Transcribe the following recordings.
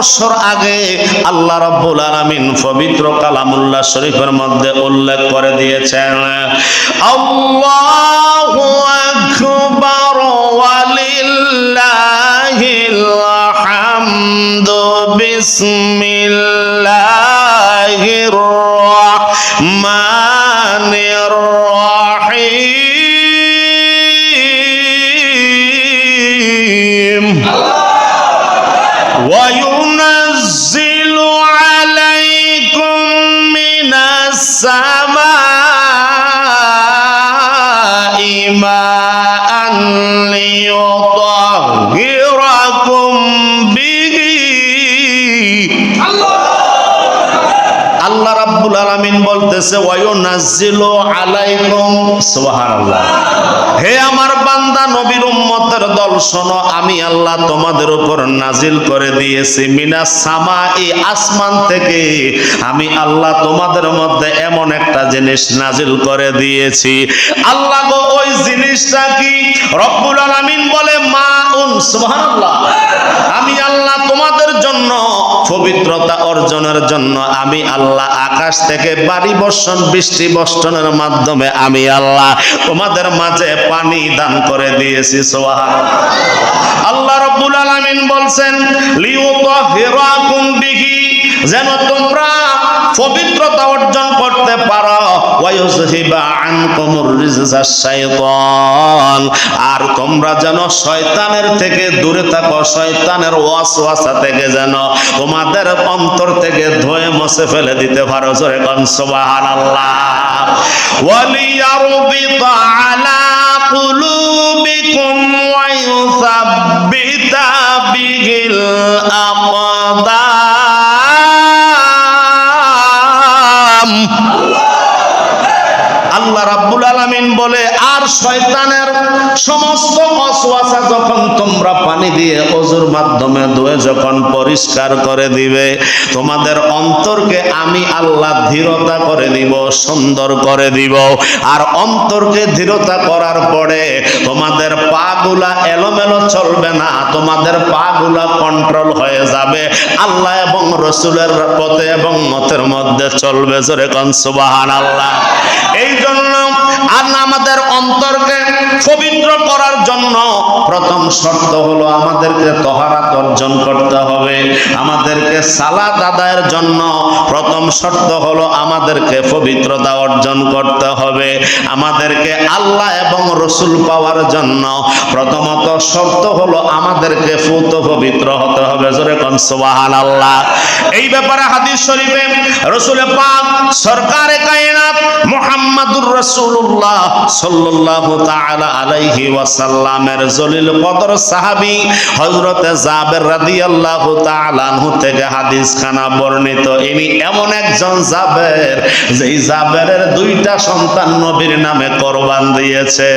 বছর আগে আল্লাহ রব্বুল আলামিন পবিত্র কালামুল্লাহ শরীফের মধ্যে উল্লেখ করে দিয়েছেন, আল্লাহু আকবার, ওয়ালিল্লাহিল হামদু বিসমিল্লাহির রাব্বুল আলামিন বলতেছে, ওয়ায়ুনাজ্জিলু আলাইকুম সুবহানাল্লাহ। হে আমার বান্দা, নবীর উম্মতের দল, শোনো, আমি আল্লাহ তোমাদের উপর নাজিল করে দিয়েছি। মিনাস সামাই, আসমান থেকে। আমি আল্লাহ তোমাদের মধ্যে এমন একটা জিনিস নাজিল করে দিয়েছি। আল্লাহ গো, ওই জিনিসটা কি? রব্বুল আলামিন বলে, মাউন সুবহানাল্লাহ। আমি আল্লাহ তোমাদের জন্য পবিত্রতা অর্জনের জন্য আমি আল্লাহ আকাশ থেকে বাড়ি বর্ষণ, বৃষ্টি বর্ষণের মাধ্যমে আমি আল্লাহ তোমাদের মাঝে পানি দান করে দিয়েছি সোহান আল্লাহ রব্বুল আলামিন বলছেন যেন তোমরা পবিত্রতা অর্জন করতে পারো। আর তোমরা যেন শয়তানের থেকে দূরে থাকো, শয়তানের ওয়াসওয়াসা থেকে যেন তোমাদের অন্তর থেকে ধুয়ে মুছে ফেলে দিতে পারো। জোরে কোন, সুবহানাল্লাহ। আল্লাহ রাব্বুল আলামিন বলে, আর শয়তানের সমস্ত অসওয়াসা যখন তোমরা পানি দিয়ে অজুর মাধ্যমে ধুয়ে যখন পরিষ্কার করে দিবে, তোমাদের অন্তরকে আমি আল্লাহ ধীরতা করে দিব সুন্দর করে দিব। আর অন্তরকে ধীরতা করার পরে তোমাদের পাগুলা এলোমেলো চলবে না, তোমাদের পাগুলা কন্ট্রোল হয়ে যাবে। আল্লাহ এবং রসুলের পথে এবং মতের মধ্যে চলবে। জোরে কন সুবাহান আল্লাহ এই জন্য আর আমাদের অন্তরকে পবিত্র করার জন্য প্রথম শর্ত হলো আমাদেরকে তহারাত অর্জন করতে হবে। আমাদেরকে সালাত আদায়ের জন্য প্রথম শর্ত হলো আমাদেরকে পবিত্রতা অর্জন করতে হবে। আমাদেরকে আল্লাহ এবং রসুল পাওয়ার জন্য প্রথমত শর্ত হলো আমাদেরকে ফুত পবিত্র হতে হবে। জোরে কন সুবহান আল্লাহ এই ব্যাপারে হাদিস শরীফে রসুল পাক সরকারে কায়নাত মুহাম্মাদুর রাসূলুল্লাহ সাল্লাল্লাহু তাআলা আলাইহি ওয়াসাল্লামের জলিল কদর সাহাবী হযরতে জাবের রাদিয়াল্লাহু তাআলা আনহু থেকে বর্ণিত। ইনি এমন একজন জাবের, যেই জাবেরের দুইটা সন্তান নবীর নামে কোরবান দিয়েছে।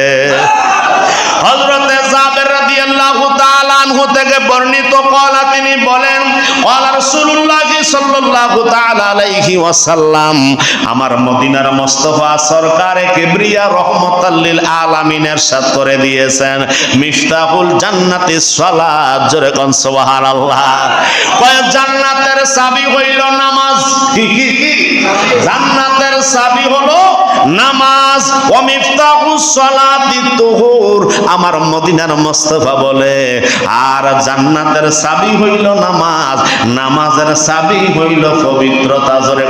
হযরতে জাবের রাদিয়াল্লাহু তাআলা আনহু থেকে বর্ণিত কলা তিনি বলেন আমার মদিনার মুস্তাফা সরকারে কিবরিয়া রহমাতাল লিল আলামিনের সাথ করে দিয়েছেন। মিফতাহুল জান্নাতি সালাত। জোরে কোন, সুবহানাল্লাহ। কয়, জান্নাতের চাবি হইল নামাজ। জান্নাতের চাবি হলো নামাজ আমার মদিনার মুস্তাফা বলে, আর জান্নাতের চাবি হইল নামাজ, নামাজের চাবি হইল পবিত্রতা। জোরে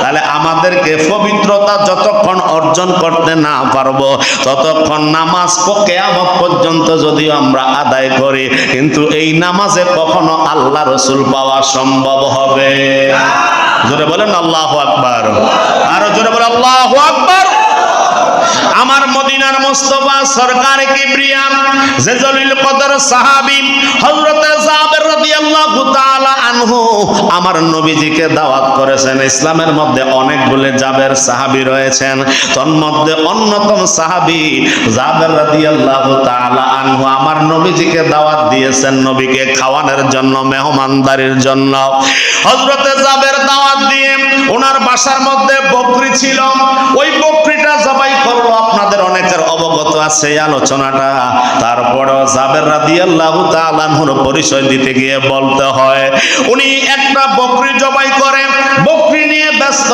তাহলে আমাদেরকে পবিত্রতা যতক্ষণ অর্জন করতে না পারব, ততক্ষণ নামাজ কেয়ামত পর্যন্ত যদিও আমরা আদায় করি, কিন্তু এই নামাজে কখনো আল্লাহ রসুল পাওয়া সম্ভব হবে জোরে বলেন আল্লাহ আকবার। আরও জোরে বলে আল্লাহ আকবার। আমার মদিনার মোস্তফা সরকার কিবরিয়া যে জলিল কদর সাহাবী, হযরত জাবের আমার নবীজিকে দাওয়াত করেছেন। ইসলামের মধ্যে জাবের রয়েছেন। তন্মধ্যে অন্যতম জাবের আনহু আমার নবীজিকে দাওয়াত দিয়েছেন নবীকে খাওয়ানোর জন্য, মেহমানদারির জন্য। জাবের দাওয়াত দিয়ে ওনার বাসার মধ্যে বকরি ছিল। ওই বকরিটা জবাই করল, আপনাদের অনেকের অবগত আছে আলোচনাটা। তারপরেও জাবের রাদিয়াল্লাহু তাআলা আনহুর পরিচয় দিতে গিয়ে বলতে হয়, উনি একটা বকরি জবাই করে, বকরি নিয়ে ব্যস্ত।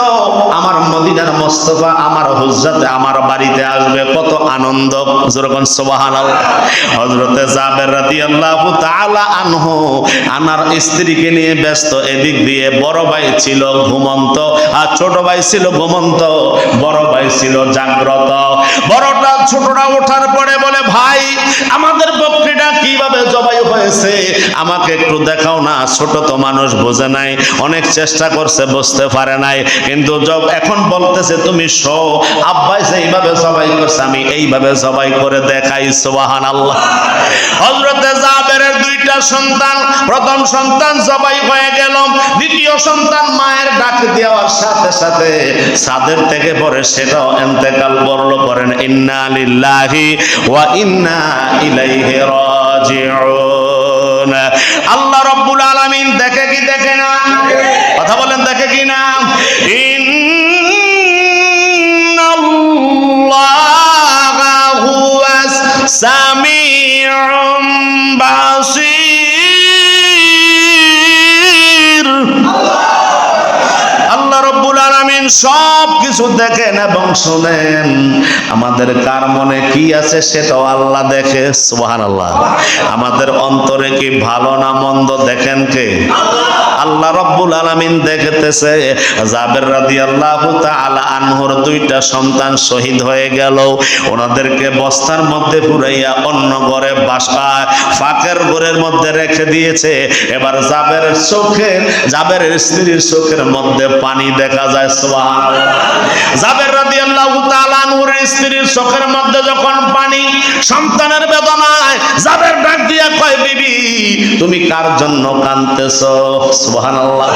আমার মদিনার মোস্তফা আমার হুজ্জাতে আমার বাড়িতে আসবে, কত আনন্দ। জাবের রাদিয়াল্লাহু তাআলা আনহু, আনার স্ত্রীকে নিয়ে ব্যস্ত, এদিক দিয়ে বড় ভাই ছিল ঘুমন্ত, আর ছোট ভাই ছিল ঘুমন্ত। বড় ভাই ছিল জাগ্রত। বড়টা ছোটটা ওঠার পরে বলে, ভাই, আমাদের বকরিটা কীভাবে জবাই হয়েছে? আমাকে একটু দেখাও না, ছোট তো মানুষ বোঝে নাই, অনেক চেষ্টা করছে, বুঝতে পারে নাই। কিন্তু এখন বলতেছে, তুমি শো, আব্বাই এইভাবে জবাই করছে, আমি এইভাবে জবাই করে দেখাই সোহান আল্লাহ হজরতে জাবেরের দুইটা সন্তান, প্রথম সন্তান জবাই হয়ে গেল, দ্বিতীয় সন্তান মায়ের ডাক দেওয়ার সাথে সাথে সাদের থেকে পরে সেটাও এন্তেকাল বর্ণ করেন, ইন্না লিল্লাহি ওয়া ইন্না ইলাইহি রাজিউন। আল্লাহ রাব্বুল আলামিন দেখে কি, দেখে না? কথা বলেন, দেখে কি না? ইন্নাল্লাহা হুয়াস সামিউম সব কিছু দেখেন এবং শোনেন। আমাদের কার মনে কি আছে সেটাও আল্লাহ দেখে আল্লাহ আমাদের অন্তরে কি ভালো না মন্দ দেখেন কে? আল্লাহ রব্বুল আলামিন দেখতেছে, জাবের রাদিয়াল্লাহু তাআলা আনহুর দুইটা সন্তান শহীদ হয়ে গেল। ওনাদেরকে বস্তার মধ্যে পুরাইয়া অন্য ঘরে বাসা ফাঁকের ঘরের মধ্যে রেখে দিয়েছে। এবার জাবের চোখের জাবের স্ত্রীর চোখের মধ্যে পানি দেখা যায়, সুবহানাল্লাহ। জাবের রাদিয়াল্লাহু স্ত্রীর চোখের মধ্যে যখন পানি সন্তানের বেদনায় জাবের ডাক দিয়া কয় বিবি তুমি কার জন্য কাঁদতেছো সুবহানাল্লাহ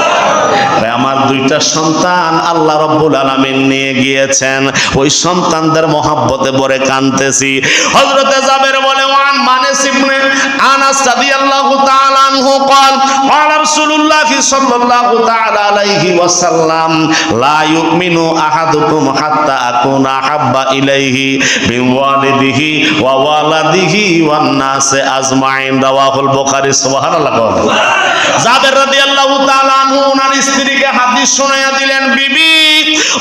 ভাই, আমার দুইটা সন্তান আল্লাহ রব্বুল আলামিন নিয়ে গিয়েছেন ওই সন্তানদের মহাব্বতে ভরে কাঁদতেছি হযরতে জাবের বলে ওয়ান মানেস ইবনে আনাস রাদিয়াল্লাহু তাআলা আনহু قال সাল্লাল্লাহু তাআলা আলাইহি ওয়াসাল্লাম, লা ইউমিনু আহাদুকুম হাত্তা আকুনা হাব্বা ইলাইহি মিন ওয়ালিদিহি ওয়া ওয়ালাদিহি ওয়ান নাস আজমাইন। রাওয়াহুল বুখারী, সুবহানাল্লাহ রাদিয়াল্লাহু তাআলা আনহু স্ত্রীকে হাদিস দিলেন, বিবি,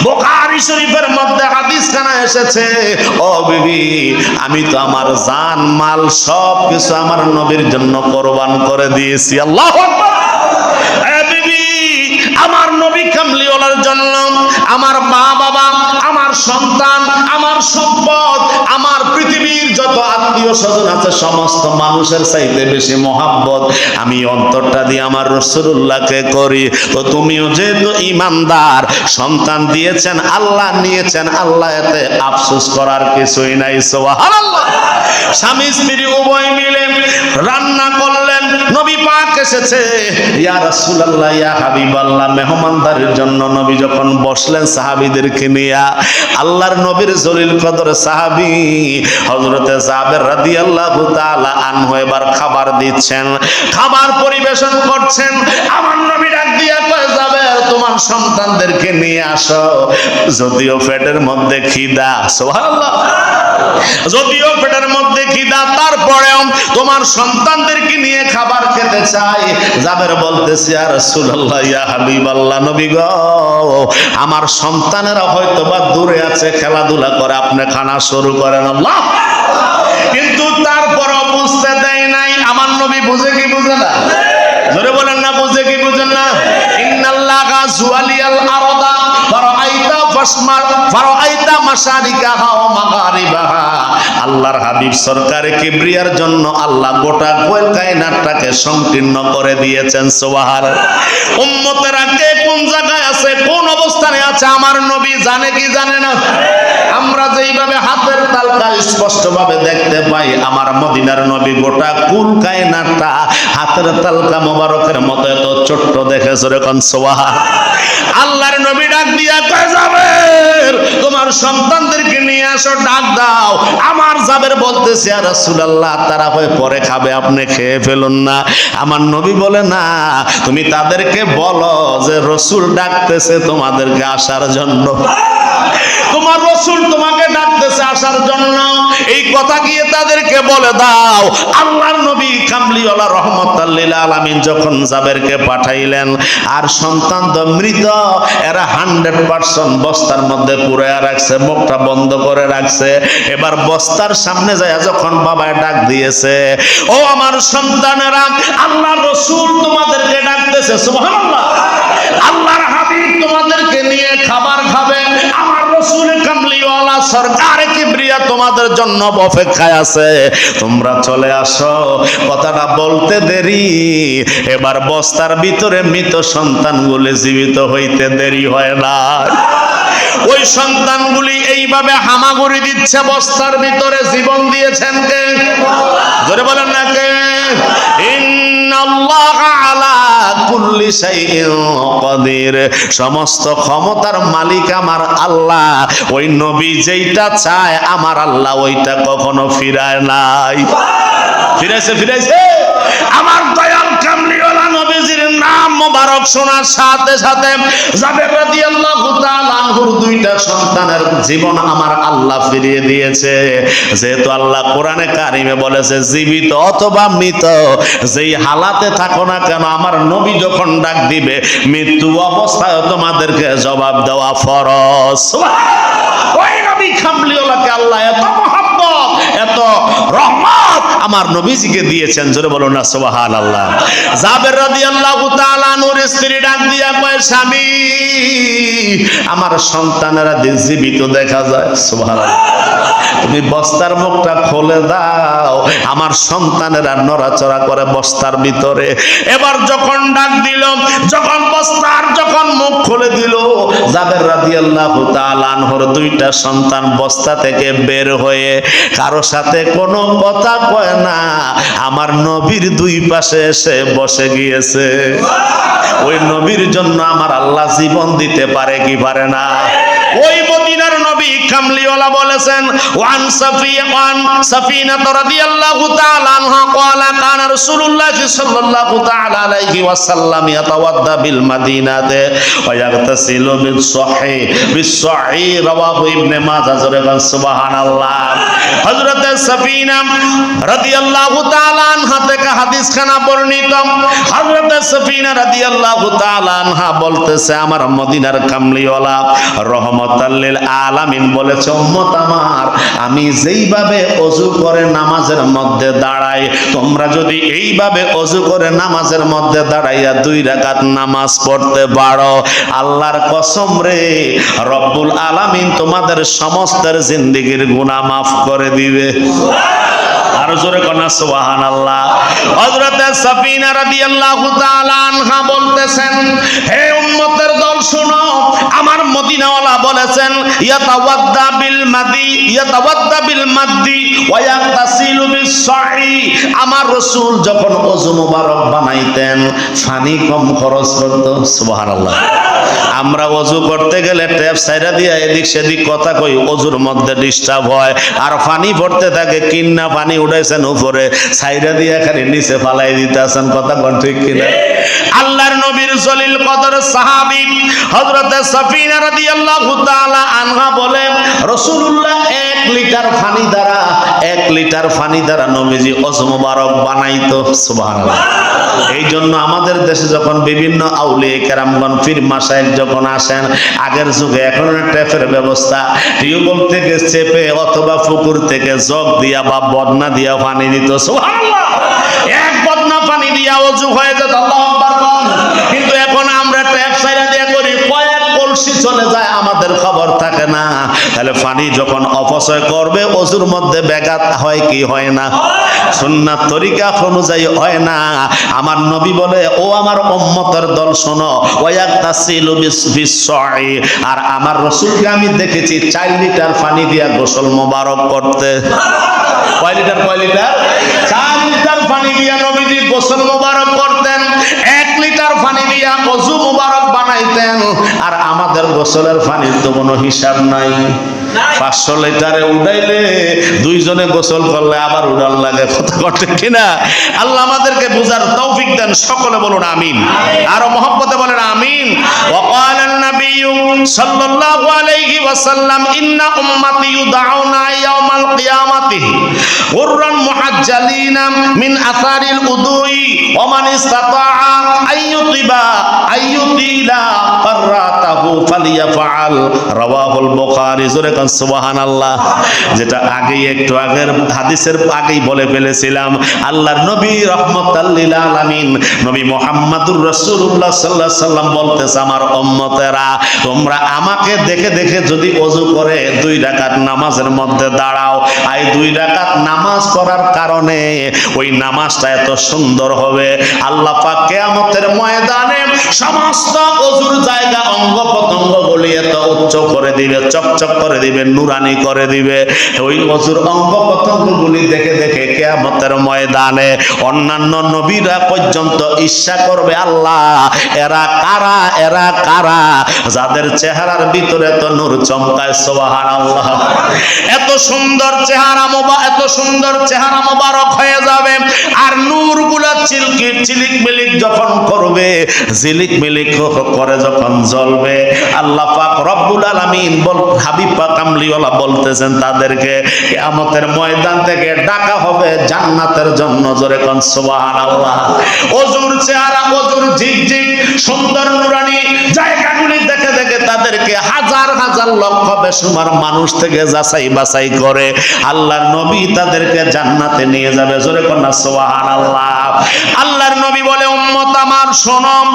বুখারী শরীফের মধ্যে হাদিস এসেছে। ও বিবি, আমি তো আমার জান, মাল সব কিছু আমার নবীর জন্য কোরবান করে দিয়েছি। আল্লাহু আকবার। আমার নবী কামলিওয়ালার জন্য, আমার মা বাবা, আমার সন্তান, আমার সম্পদ, আমার পৃথিবীর যত আত্মীয় স্বজন আছে, সমস্ত মানুষের চাইতে বেশি মহাব্বত। আমি অন্তরটা দিয়ে আমার রসুল্লাহকে করি। তো তুমিও যেহেতু ইমানদার সন্তান দিয়েছেন, আল্লাহ নিয়েছেন, আল্লাহ এতে আফসোস করার কিছুই নাই, সুবহানাল্লাহ। স্বামী স্ত্রী উভয় মিলে রান্না করলেন, নবী পাক এসেছে। ইয়া রাসূলুল্লাহ, ইয়া হাবিবাল্লাহ, মেহমানদারির জন্য নবী যখন বসলেন সাহাবীদেরকে নিয়ে, আল্লাহর নবীর জলিল কদর সাহাবী হযরতে জাবের রাদিয়াল্লাহু তাআলা আনহু এবার খাবার দিচ্ছেন, খাবার পরিবেশন করছেন। আমার নবী ডাক দিয়া কয় জাবের তোমার সন্তানদেরকে নিয়ে আসো। যদিও পেটের মধ্যে খিদা যদিও পেটের মধ্যে খিদা, তারপরেও তোমার সন্তানদেরকে নিয়ে খাবার খেতে চাই। জাবের বলতেছি আর নবী গো, আমার সন্তানেরা হয়তো বা দূরে আছে, খেলাধুলা করে, আপনি খানা শুরু করেন, আল্লাহ। কিন্তু তারপরও বুঝতে দেয় নাই, আমার নবী বুঝে কি বুঝে না? জোরে বলেন না, বুঝে কি বুঝেন না? জুয়ালিয়াল আরদা ফাসমার মাশারিকাহা মাগারিবাহা আল্লাহর হাবিব সরকারে কিবরিয়ার জন্য আল্লাহ গোটা গোল কায়নাতটাকে সংকীর্ণ করে দিয়েছেন সোহার উম্মতেরা কে কোন জায়গায় আছে আমার নবী জানে কি জানে না? আমরা যেইভাবে হাতের তালকা দেখতে পাই, আমার মদিনার নবী গোটা কুল কায়নাটা হাতের তালকা মোবারকের মতো এত ছোট্ট দেখে যেরকম সোহা আল্লাহর নবী ডাক যাবে তোমার সন্তানদেরকে নিয়ে আসো ডাক দাও। আমার যাবের বলতেছে, আর রাসূলুল্লাহ, তারা হয়ে পরে খাবে, আপনি খেয়ে ফেলুন না। আমার নবী বলে, না, তুমি তাদেরকে বলো যে, রসুল ডাকতেছে তোমাদেরকে আসার জন্য। তোমার রসুল তোমাকে আসার জন্য এই কথা গিয়ে তাদেরকে বলে দাও। আল্লাহর নবী কামলিওয়ালা রহমতাল্লিল আলামিন যখন জাবেরকে পাঠাইলেন, আর সন্তান তো মৃত, এরা হান্ড্রেড পার্সেন্ট বস্তার মধ্যে পুরে রাখছে, মুখটা বন্ধ করে রাখছে। এবার বস্তার সামনে যায় যখন বাবায় ডাক দিয়েছে, ও আমার সন্তানেরা, আল্লাহ রসুল তোমাদেরকে ডাকতেছে, সুবহানাল্লাহ। আল্লাহর হাবিব তোমাদেরকে নিয়ে খাবার খাবে। আমার রসুল কামলিওয়ালা সরকার কিবরিয়া তোমাদের জন্য অপেক্ষায় আছে। তোমরা চলে আসো। কথাটা বলতে দেরি। এবার বস্তার ভিতরে মৃত সন্তানগুলি জীবিত হইতে দেরি হয় না। ওই সন্তানগুলি এইভাবে হামাগুড়ি দিচ্ছে, বস্তার ভিতরে জীবন দিয়েছেন কে? ধরে বলেন না কে? ইন্নাল্লাহ আলা সমস্ত ক্ষমতার মালিক আমার আল্লাহ। ওই নবী যেইটা চায়, আমার আল্লাহ ওইটা কখনো ফিরায় নাই। ফিরেছে ফিরাইছে। মোবারক শোনার সাথে সাথে জাবের রাদিয়াল্লাহু তাআলা আনহুর দুইটা সন্তানের জীবন আমার আল্লাহ ফিরিয়ে দিয়েছে। যেহেতু আল্লাহ কোরআনে কারিমে বলেছে, জীবিত অথবা মৃত, যেই হালাতে থাকো না কেন, আমার নবী যখন ডাক দিবে, মৃত্যু অবস্থায় তোমাদেরকে জবাব দেওয়া ফরজ। ওই নবী কামলিওয়ালাকে আল্লাহ এত মহাব্বত, এত রহমত আমার নবীজিকে দিয়েছেন। জোরে বলো না সুবহান আল্লাহ জাবের রাদিয়াল্লাহু তাআলা নূর স্ত্রী ডাক দিয়া কয়, স্বামী, আমার সন্তানেরা জীবিত দেখা যায়। সুবহানাল্লাহ। তুমি বস্তার মুখটা খুলে দাও। আমার সন্তানেরা নড়াচড়া করে বস্তার ভিতরে। এবার যখন ডাক দিল, যখন বস্তার যখন মুখ খুলে দিল, জাবের রাদিয়াল্লাহু তাআলা আনহর দুইটা সন্তান বস্তা থেকে বের হয়ে কারও সাথে কোনো কথা কয় না, আমার নবীর দুই পাশে এসে বসে গিয়েছে। ওই নবীর জন্য আমার আল্লাহ জীবন দিতে পারে কি পারে না? ওই মদিনার নবী কামলিওয়ালা বলেছেন, ওয়ান সাফিয়ান সাফিনা রাদিয়াল্লাহু তাআলা আনহা ক্বালা কানা রাসূলুল্লাহ সাল্লাল্লাহু তাআলা আলাইহি ওয়াসাল্লাম ইয়াতাওয়াদ্দা বিল মাদিনাতে ওয়া ইয়াগতাসিলু বিস সহিহ বিস সহিহ রাওয়াহু ইবনে মাজাহ জোরে সুবহানাল্লাহ। হযরত সাফিনা রাদিয়াল্লাহু তাআলা আনহা থেকে হাদিস খানা বর্ণিত। হযরত সাফিনা রাদিয়াল্লাহু তাআলা আনহা বলতেছে, আমার মদিনার কামলিওয়ালা রহমতাল্লিল আলামিন বলেছে, উম্মত আমার, আমি যেইভাবে অজু করে নামাজের মধ্যে দাঁড়াই, তোমরা যদি এইভাবে অজু করে নামাজের মধ্যে দাঁড়াইয়া দুই রাকাত নামাজ পড়তে পারো। আল্লাহর কসম রে, রব্বুল আলামিন তোমাদের সমস্তের জিন্দিগির গুনাহ মাফ করে দিবে। আরও জোরে কনা সুবহান আল্লাহ হযরত সাফিনা রাদিয়াল্লাহু তাআলা আনহা বলতেছেন, হে উম্মতের দল, শুনো মদিনাওয়ালা বলেছেন, ইয়াতাওয়াদ্দা বিল মাদি, ইয়াতাওয়াদ্দা বিল মাদ্দি, ওয়া ইয়াগতাসিলু বিস সাহি। আমার রাসূল যখন ওযু মোবারক বানাইতেন পানি কম খরচ করত, সুবহানাল্লাহ। আমরা অজু করতে গেলে ট্যাপ সাইরা দিয়া এদিক সেদিক কথা কই অজুর মধ্যে ডিস্টার্ব হয়। আর পানি পড়তে থাকে, কিন্না পানি উঠাইছেন উপরে সাইরা দিয়া খালি নিচে ফালাই দিতেছেন, কথা কোন ঠিক কিনা? আল্লাহর নবীর জলিল কদর সাহাবী আনহা বলেন রাসূলুল্লাহ 1 লিটার দ্বারা 1 লিটার দ্বারা নবীজি বানাইতো। এই জন্য আমাদের দেশে যখন বিভিন্ন আউলিয়া কেরামগণ পীর মাসাইল যখন আসেন, আগের যুগে এখন ট্যাপের ব্যবস্থা, টিউবওয়েল থেকে চেপে অথবা পুকুর থেকে জগ দিয়া বা বদনা দিয়া পানি দিত। সুবহানাল্লাহ। এক বদনা পানি দিয়া অজু হয়ে যেত। আল্লাহু কলসি চলে যায়, আমাদের খবর থাকে না। তাহলে পানি যখন অপচয় করবে, অজুর মধ্যে ব্যাঘাত হয় কি হয় না? সুন্নাত তরিকা অনুযায়ী হয় না। আমার নবী বলে, ও আমার উম্মতের দল, শোনো আর আমার রসুলকে আমি দেখেছি, চার লিটার পানি দিয়া গোসল মোবারক করতে। কয় লিটার কয় লিটার? চার লিটার পানি দিয়া নবীজি গোসল মোবারক করতেন। এক লিটার পানি দিয়া অজু মোবারক বানাইতেন আর আমাদের গোসলের পানির তো কোনো হিসাব নাই। পাঁচশো লিটারে উঠাইলে দুইজনে গোসল করলে আবার উড়াল লাগে কথা করতে কিনা? আল্লাহ আমাদেরকে বুঝার তৌফিক দেন সকলে বলুন আমিন। আরও মহব্বতে বলেন আমিন। وقال النبي صلى الله عليه وسلم إن أمتي يدعون يوم القيامة غرا محجلين من أثار الوضوء ومن استطاع أن আমাকে দেখে দেখে যদি অজু করে দুই ডাকাত নামাজের মধ্যে দাঁড়াও আই দুই ডাকাত নামাজ পড়ার কারণে ওই নামাজটা এত সুন্দর হবে। আল্লাহ পাক কিয়ামতের ময়দানে সমস্ত অজুর যায় দিবে, চকচক করে দিবে, নুরানি করে দিবে। ওই ওযুর অঙ্গ প্রত্যঙ্গ গুলি দেখে দেখে কিয়ামতের ময়দানে অন্যান্য নবীরা পর্যন্ত ঈর্ষা করবে, আল্লাহ, এরা কারা এরা কারা? যাদের চেহারার ভিতরে তো নূর চমকায় সোবাহান আল্লাহ এত সুন্দর চেহারা মোবা, এত সুন্দর চেহারা মোবারক হয়ে যাবে, আর নূরগুলা চিলকি চিলিক মিলিক যখন করবে ঝিলিক মিলিক করে যখন জ্বলবে, আল্লাহ পাক রব্বুল আলামিন বল, হাবিব পাক বলতেছেন তাদেরকে, কিয়ামতের ময়দান থেকে ডাকা হবে জান্নাতের জন্য। জোরে কোন, সুবহানাল্লাহ। অজুর চেহারা, অজুর ঝিকঝিক, সুন্দর নুরানি, জায়গাগুলি দেখে দেখে তাদেরকে হাজার হাজার লক্ষ বেসুমার মানুষ থেকে যাচাই বাছাই করে আল্লাহর নবী তাদেরকে জান্নাতে নিয়ে যাবে। জোরে কন্যা সোহান আল্লাহ আল্লাহর নবী বলে উম্মত আমার শোনম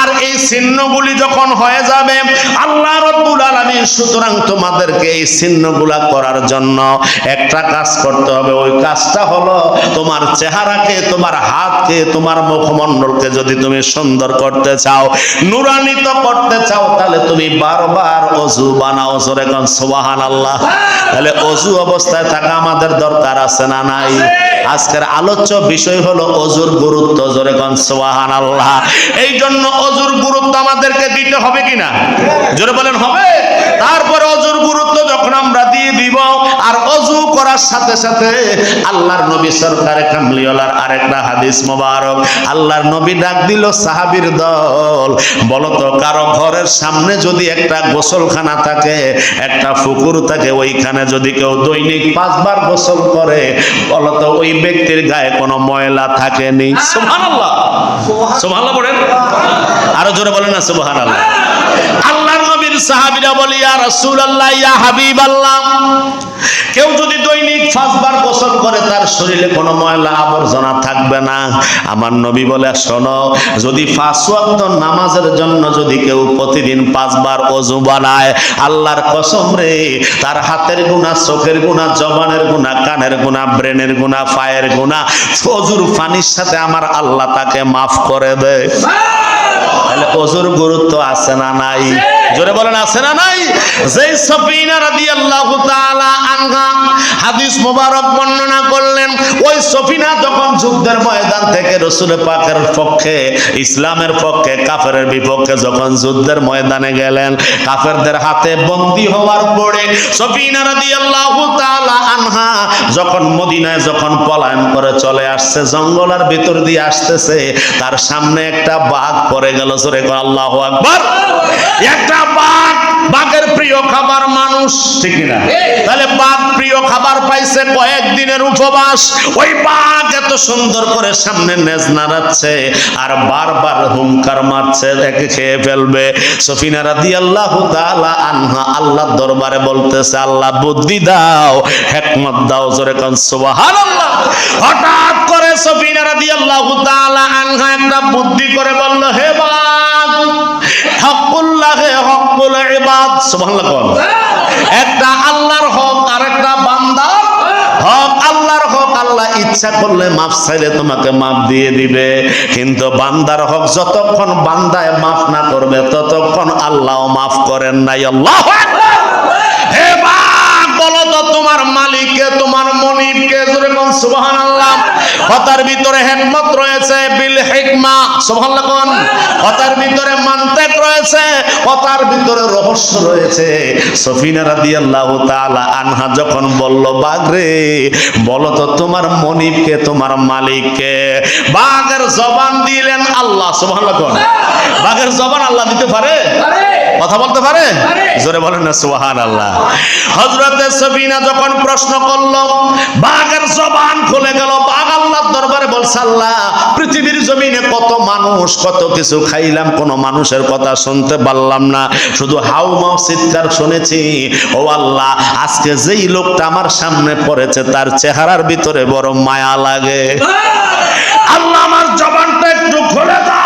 আর এই চিহ্নগুলি যখন হয়ে যাবে, আল্লাহ রব্বুল আলামিন সুতরাং তোমাদেরকে এই চিহ্নগুলা করার জন্য একটা কাজ করতে হবে। ওই কাজটা হলো তোমার চেহারাকে, তোমার হাতকে, তোমার মুখমণ্ডলকে যদি তুমি সুন্দর করতে চাও নুরান্বিত করতে চাও, তাহলে তুমি বারবার অজু বানাও জোরে কোন সুবাহান আল্লাহ তাহলে অজু অবস্থায় থাকা আমাদের দরকার আছে না নাই? আজকের আলোচ্য বিষয় হলো অজুর গুরুত্ব। জোরে কোন সুবাহান আল্লাহ এই জন্য অজুর গুরুত্ব আমাদেরকে দিতে হবে কিনা? জোরে বলেন, হবে। তারপরে অজুর গুরুত্ব যখন আমরা দিয়ে দিব আর অজু করার সাথে সাথে আল্লাহর নবী সরকারে কামলিওয়ালার আরেকটা হাদিস মোবারক। আল্লাহর নবী ডাক দিল, সাহাবীর দল, বলতো কারও ঘরের সামনে যদি একটা গোসলখানা থাকে, একটা পুকুর থাকে, ওইখানে যদি কেউ দৈনিক পাঁচবার গোসল করে, বলতো ওই ব্যক্তির গায়ে কোনো ময়লা থাকেনি। সুবহানাল্লাহ। সুবহানাল্লাহ বলেন। আরও জোরে বলেন না, সুবহানাল্লাহ। সাহাবীরা বলে, ইয়া রাসূলুল্লাহ, ইয়া হাবিবাল্লাহ। কেউ যদি দৈনিক পাঁচবার গোসল করে, তার শরীরে কোনো ময়লা আবর্জনা থাকবে না। আমার নবী বলে, শোনো, যদি পাঁচ ওয়াক্ত নামাজের জন্য যদি কেউ প্রতিদিন পাঁচবার অজু বানায়, আল্লাহর কসম রে, তার হাতের গুণা চোখের গুণা জবানের গুণা কানের গুণা ব্রেনের গুণা পায়ের গুণা অজুর পানির সাথে আমার আল্লাহ তাকে মাফ করে দেয় তাহলে অজুর গুরুত্ব আছে না নাই? জোরে বলেন, আছে না নাই? যেই সফিনা রাদিয়াল্লাহু তাআলা আনহা হাদিস মোবারক বর্ণনা করলেন, ওই সফিনা যখন যুদ্ধের ময়দান থেকে রসুল পাকের পক্ষে, ইসলামের পক্ষে, কাফেরের বিপক্ষে যখন যুদ্ধের ময়দানে গেলেন, কাফেরদের হাতে বন্দী হওয়ার পরে সফিনা রাদিয়াল্লাহু তাআলা আনহা যখন মদিনায় যখন পলায়ন করে চলে আসছে, জঙ্গলের ভিতর দিয়ে আসতেছে, তার সামনে একটা বাঘ পড়ে গেল, জোরে করে আল্লাহু আকবার। একটা বাঘ বাঘের প্রিয় খাবার মানুষ ঠিক না তাহলে বাঘ প্রিয় খাবার পাইছে কয়েকদিনের উপবাস। ওই বাঘ এত সুন্দর করে সামনে নেজ নাড়াচ্ছে আর বারবার হুঙ্কার মারছে দেখে খেয়ে ফেলবে। সফিনা রাদিয়াল্লাহু তাআলা আনহা আল্লাহর দরবারে বলতেছে আল্লাহ বুদ্ধি দাও হিকমত দাও জোরে কোন সুবহানাল্লাহ। হঠাৎ করে সফিনা রাদিয়াল্লাহু তাআলা আনহা একটা বুদ্ধি করে বলল হে বাঘ সুবহানাল্লাহ কোন। একটা আল্লাহর হক আর একটা বান্দার হক। আল্লাহর হক, আল্লাহ ইচ্ছা করলে মাফ তোমাকে মাফ দিয়ে দিবে। কিন্তু বান্দার হক যতক্ষণ বান্দায় মাফ না করবে, ততক্ষণ আল্লাহ মাফ করেন নাই। আল্লাহ হে তো তোমার মালিককে, তোমার মনিবকে যেরকম সুবহান আল্লাহ কথার ভিতরে হেকমত রয়েছে বিল হিকমা। সুবহানাল্লাহ কোন? কথার ভিতরে মান্তেক রয়েছে কথার ভিতরে রহস্য রয়েছে। সফিনা রাদিয়াল্লাহু তাআলা আনহা যখন বলল বাগরে বলো তো তোমার মনিবকে তোমার মালিককে বাগের জবান দিলেন আল্লাহ সুবহানাল্লাহ কোন? বাগের জবান আল্লাহ দিতে পারে? কথা বলতে পারে? জোরে বলেন না সুবহান আল্লাহ হজরতে সবিনা যখন প্রশ্ন করল বাঘের জবান খুলে গেল বাঘ দরবারে বলছে আল্লাহ পৃথিবীর জমিনে কত মানুষ কত কিছু খাইলাম কোনো মানুষের কথা শুনতে পারলাম না। শুধু হাউ মাউ চিৎকার শুনেছি ও আল্লাহ আজকে যেই লোকটা আমার সামনে পড়েছে তার চেহারার ভিতরে বড় মায়া লাগে। আল্লাহ আমার জবানটা একটু খুলে দাও।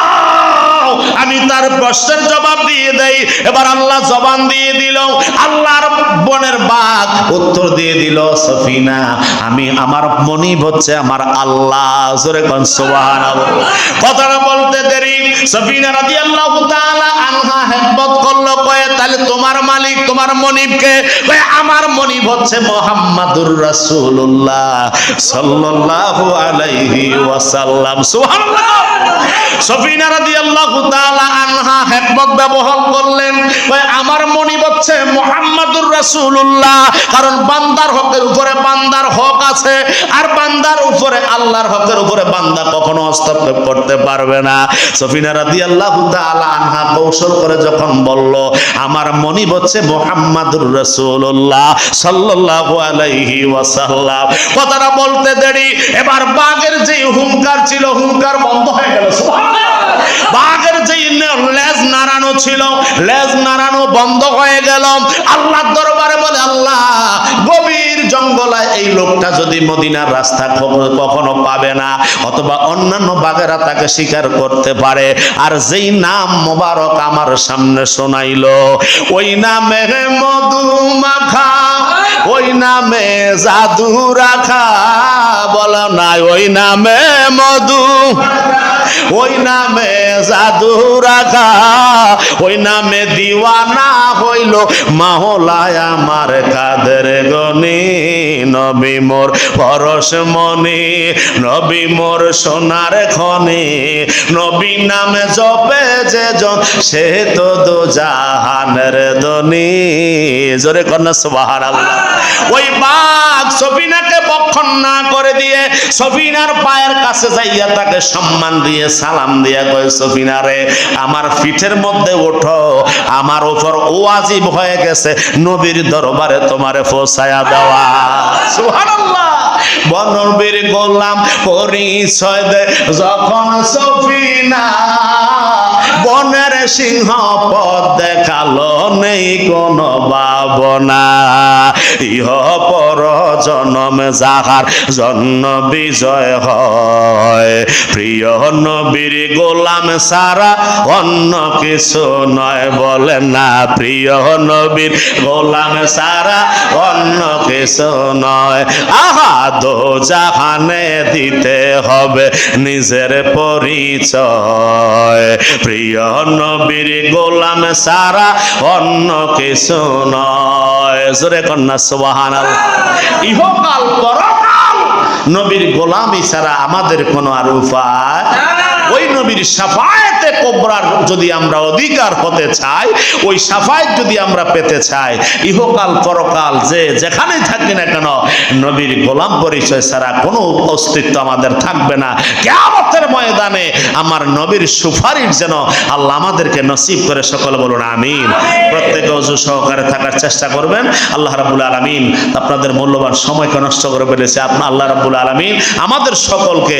আমি তার প্রশ্নের জবাব দিয়ে দেই। এবার আল্লাহ জবান দিয়ে দিল, আল্লাহর বনের বাঘ উত্তর দিয়ে দিল, সফিনা, আমি আমার মনিব হচ্ছে আমার আল্লাহ। কথাটা বলতে দেরি। সফিনা রাদিয়াল্লাহু তাআলা আনহা তোমার মালিক, তোমার আমার সফিনা রাদিয়াল্লাহু তাআলা আনহা হেকমত ব্যবহার করলেন। আমার মনিব হচ্ছে মুহাম্মাদুর রাসূলুল্লাহ। কারণ বান্দার হকের উপরে বান্দার হক আছে, আর বান্দার উপরে আল্লাহর হকের উপরে বান্দা কখনো হস্তক্ষেপ করতে পারবে না। সফিনা রাদিয়াল্লাহু তাআলা আনহা কৌশল করে যখন বলল, আমার মনিব হচ্ছে মুহাম্মাদুর রাসূলুল্লাহ সাল্লাল্লাহু আলাইহি ওয়াসাল্লাম। কথাটা বলতে দেরি, এবার বাঘের যে হুঙ্কার ছিল হুঙ্কার বন্ধ হয়ে গেল। সুবহানাল্লাহ! বাঘের যে লেজ নাড়ানো ছিল, লেজ নাড়ানো বন্ধ হয়ে গেল। আল্লাহর দরবারে বলে, আল্লাহ, গভীর জঙ্গলায় এই লোকটা যদি মদিনার রাস্তা কখনো- কখনো পাবে না, অথবা অন্যান্য বাঘেরা তাকে স্বীকার করতে পারে। আর যেই নাম মোবারক আমার সামনে শোনাইলো, ওই নামে মধু মাখা ওই নামে জাদু রাখা বলো নাই, ওই নামে মধু ওই নামে জাদু রাখা, ওই নামে দিওয়ানা হইল মাহলায় আমার কাদের গনি। নবী মোর পরশ মনি, নবী মোর সোনার খনি। নবী নামে জপে যে জন সে তো দো জাহানের দনি জোরে কন্যা, সুবহানাল্লাহ। ওই বাঘ সফিনাকে বক্ষণ না করে দিয়ে সফিনার পায়ের কাছে যাইয়া তাকে সম্মান দিয়ে সালাম দিয়া কয়, সফিনারে, আমার পিঠের মধ্যে ওঠো। আমার উপর ওয়াজিব হয়ে গেছে। নবীর দরবারে তোমারে ফোসায়া দেওয়া। সুবহানাল্লাহ। বনবীর গোলাম পরিচয় দে, যখন সফিনা বনের সিংহ পদ দেখাল নেই কোন ভাবনা। ইহ পর জনম যাহার জন্ম বিজয় হয়। প্রিয় নবীর গোলাম সারা অন্য কিছু নয় বলে না। প্রিয় নবীর গোলাম সারা অন্য কিছু নয়। আহা দো জাহানে দিতে হবে নিজের পরিচয়। প্রিয় নবীর গোলাম সারা অন্য কিছু নয়। জোরে কন্যা সুবাহান ইহকাল পরকাল নবীর গোলামি সারা আমাদের কোনো আর উপায় ওই নবীর সাফায়েতে কোবরার যদি আমরা অধিকার হতে চাই, ওই সাফায়েত যদি আমরা পেতে চাই, ইহকাল পরকাল যে যেখানেই থাকি না কেন, নবীর গোলাম পরিচয় ছাড়া কোনো অস্তিত্ব আমাদের থাকবে না। কেয়ামতের ময়দানে আমার নবীর সুপারিশ যেন আল্লাহ আমাদেরকে নসিব করে সকলে বলুন, আমিন। প্রত্যেকে অজু সহকারে থাকার চেষ্টা করবেন। আল্লাহ রাবুল আলমিন আপনাদের মূল্যবান সময়কে নষ্ট করে ফেলেছে। আপনার আল্লাহ রাবুল আলমিন আমাদের সকলকে